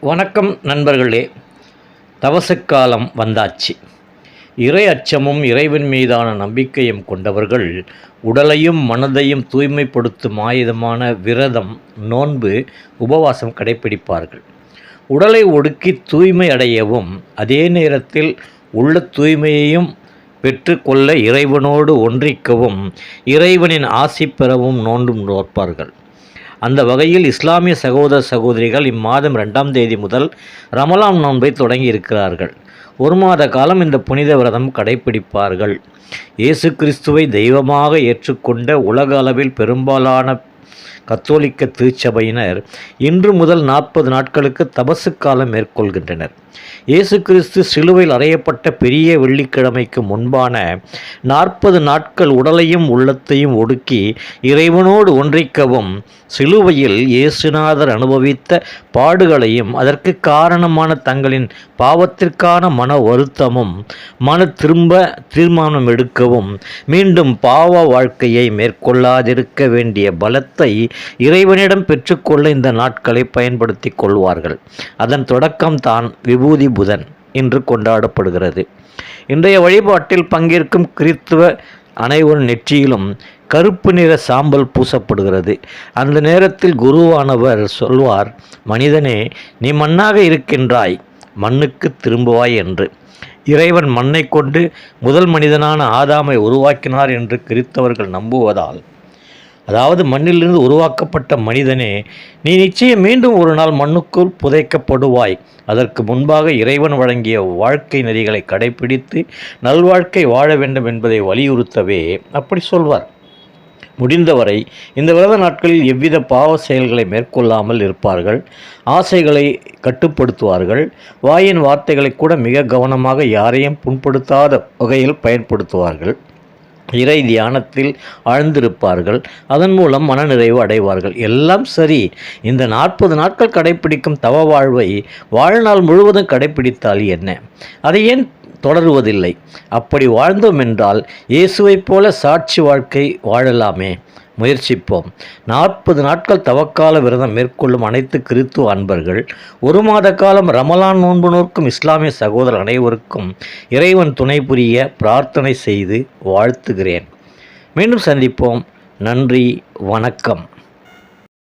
வணக்கம் நண்பர்களே. தவசக்காலம் வந்தாச்சு. இறை அச்சமும் இறைவன் மீதான நம்பிக்கையும் கொண்டவர்கள் உடலையும் மனதையும் தூய்மைப்படுத்தும் ஆயுதமான விரதம் நோன்பு உபவாசம் கடைப்பிடிப்பார்கள். உடலை ஒடுக்கி தூய்மை அடையவும் அதே நேரத்தில் உள்ள தூய்மையையும் பெற்றுக்கொள்ள இறைவனோடு ஒன்றிக்கவும் இறைவனின் ஆசி பெறவும் நோண்டும் நோற்பார்கள். அந்த வகையில் இஸ்லாமிய சகோதர சகோதரிகள் இம்மாதம் ரெண்டாம் தேதி முதல் ரமலான் நோன்பை தொடங்கி இருக்கிறார்கள் ஒரு மாத காலம் இந்த புனித விரதம் கடைபிடிப்பார்கள். இயேசு கிறிஸ்துவை தெய்வமாக ஏற்றுக்கொண்ட உலக அளவில் பெரும்பாலான கத்தோலிக்க திருச்சபையினர் இன்று முதல் நாற்பது நாட்களுக்கு தபசு காலம் மேற்கொள்கின்றனர். இயேசு கிறிஸ்து சிலுவையில் அறையப்பட்ட பெரிய வெள்ளிக்கிழமைக்கு முன்பான நாற்பது நாட்கள் உடலையும் உள்ளத்தையும் ஒடுக்கி இறைவனோடு ஒன்றிக்கவும் சிலுவையில் இயேசுநாதர் அனுபவித்த பாடுகளையும் அதற்கு காரணமான தங்களின் பாவத்திற்கான மன வருத்தமும் மன திரும்ப தீர்மானம் எடுக்கவும் மீண்டும் பாவ வாழ்க்கையை மேற்கொள்ளாதிருக்க வேண்டிய பலத்தை இறைவனிடம் பெற்றுக்கொள்ள இந்த நாட்களை பயன்படுத்தி கொள்வார்கள். அதன் தொடக்கம்தான் விபூதி புதன் என்று கொண்டாடப்படுகிறது. இன்றைய வழிபாட்டில் பங்கேற்கும் கிறித்துவ அனைவரும் நெற்றியிலும் கருப்பு நிற சாம்பல் பூசப்படுகிறது. அந்த நேரத்தில் குருவானவர் சொல்வார் மனிதனே நீ மண்ணாக இருக்கின்றாய் மண்ணுக்கு திரும்புவாய் என்று. இறைவன் மண்ணை கொண்டு முதல் மனிதனான ஆதாமை உருவாக்கினார் என்று கிறித்தவர்கள் நம்புவதால் அதாவது மண்ணிலிருந்து உருவாக்கப்பட்ட மனிதனே நீ நிச்சயம் மீண்டும் ஒரு நாள் மண்ணுக்குள் புதைக்கப்படுவாய். அதற்கு முன்பாக இறைவன் வழங்கிய வாழ்க்கை நெறிகளை கடைபிடித்து நல்வாழ்க்கை வாழ வேண்டும் என்பதை வலியுறுத்தவே அப்படி சொல்வார். முடிந்தவரை இந்த விரத நாட்களில் எவ்வித பாவ செயல்களை மேற்கொள்ளாமல் இருப்பார்கள். ஆசைகளை கட்டுப்படுத்துவார்கள். வாயின் வார்த்தைகளை கூட மிக கவனமாக யாரையும் புண்படுத்தாத வகையில் பயன்படுத்துவார்கள். இறை தியானத்தில் ஆழ்ந்திருப்பார்கள். அதன் மூலம் மனநிறைவு அடைவார்கள். எல்லாம் சரி. இந்த நாற்பது நாட்கள் கடைப்பிடிக்கும் தவ வாழ்வை வாழ்நாள் முழுவதும் கடைப்பிடித்தால் என்ன? அதை ஏன் தொடருவதில்லை? அப்படி வாழ்ந்தோம் என்றால் இயேசுவைப் போல சாட்சி வாழ்க்கை வாழலாமே. முயற்சிப்போம். நாற்பது நாட்கள் தவக்கால விரதம் மேற்கொள்ளும் அனைத்து கிறித்துவ அன்பர்கள் ஒரு மாத காலம் ரமலான் நோன்பு நோக்கும் இஸ்லாமிய சகோதரர் அனைவருக்கும் இறைவன் துணை புரிய பிரார்த்தனை செய்து வாழ்த்துகிறேன். மீண்டும் சந்திப்போம். நன்றி வணக்கம்.